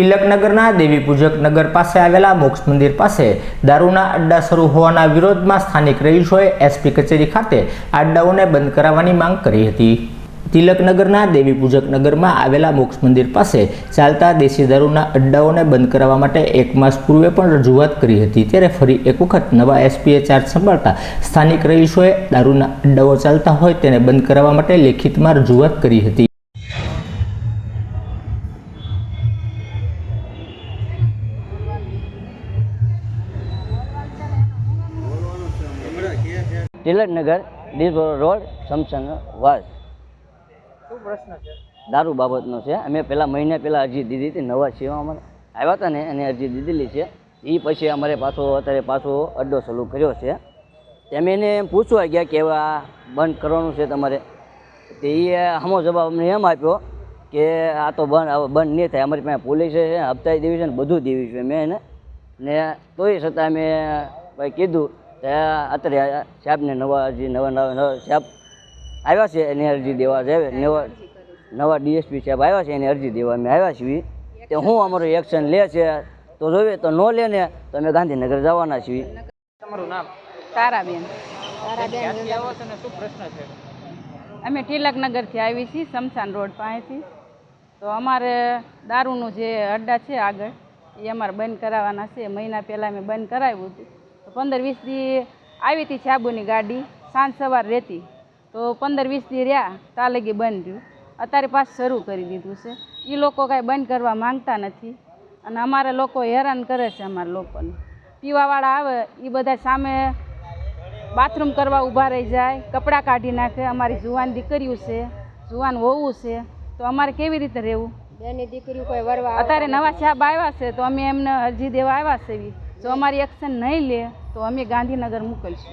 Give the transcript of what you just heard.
તિલકનગરના દેવી પૂજક નગર પાસે આવેલા મોક્ષ મંદિર પાસે દારૂના અડ્ડા શરૂ હોવાના વિરોધમાં સ્થાનિક રહીશોએ એસપી કચેરી ખાતે અડ્ડાઓને બંધ કરાવવાની માંગ કરી હતી. તિલકનગરના દેવી પૂજક નગરમાં આવેલા મોક્ષ મંદિર પાસે ચાલતા દેશી દારૂના અડ્ડાઓને બંધ કરાવવા માટે એક માસ પૂર્વે પણ રજૂઆત કરી હતી, ત્યારે ફરી એક વખત નવા એસપીએ ચાર્જ સંભાળતા સ્થાનિક રહીશોએ દારૂના અડ્ડાઓ ચાલતા હોય તેને બંધ કરાવવા માટે લેખિતમાં રજૂઆત કરી હતી. તિલકનગર ડીસોરો રોડ સમસન વાસ. શું પ્રશ્ન છે? દારૂ બાબતનો છે. અમે પહેલાં મહિને પહેલાં અરજી દીધી હતી. નવા સેવા અમારે આવ્યા હતા ને એને અરજી દીધેલી છે. એ પછી અમારે પાછો અત્યારે પાછો અડ્ડો સલુ કર્યો છે. તેમે એને પૂછવા ગયા કે આ બંધ કરવાનું છે તમારે. તે એ હમો જવાબ અમને એમ આપ્યો કે આ તો બંધ બંધ નહીં થાય. અમારી પાસે પોલીસ છે હપ્તાઈ દેવી છે ને બધું દેવી છે. મેં એને ને તોય છતાં મેં ભાઈ કીધું અત્યારે સાહેબને નવા અરજી નવા નવા નવા સાહેબ આવ્યા છે એની અરજી દેવા છે. નવા નવા ડીએસપી સાહેબ આવ્યા છે એની અરજી દેવા અમે આવ્યા છીએ. તે હું અમારું એક્શન લે છે. તો જોઈએ તો ન લે ને તો અમે ગાંધીનગર જવાના છીએ. તારાબેન. અમે તિલકનગરથી આવી છીએ શમશાન રોડ પાસેથી. તો અમારે દારૂનું જે અડ્ડા છે આગળ એ અમારે બંધ કરાવવાના છે. મહિના પહેલાં મેં બંધ કરાવ્યું હતું. તો પંદર વીસ દી આવી હતી સાબુની ગાડી સાંજ સવાર રહેતી તો પંદર વીસ દી રહ્યા તા લગી બંધ રહ્યું. અત્યારે પાછું શરૂ કરી દીધું છે. એ લોકો કાંઈ બંધ કરવા માંગતા નથી. અને અમારા લોકો હેરાન કરે છે અમારા લોકોને. પીવાવાળા આવે એ બધા સામે બાથરૂમ કરવા ઊભા રહી જાય કપડાં કાઢી નાખે. અમારી જુવાન દીકરીઓ છે જુવાન હોવું છે. તો અમારે કેવી રીતે રહેવું? બેની દીકરી કોઈ વરવા અત્યારે નવા સાહેબ આવ્યા છે તો અમે એમને અરજી દેવા આવ્યા છે એવી જો અમારી એક્શન નહીં લે તો અમે ગાંધીનગર મોકલશું.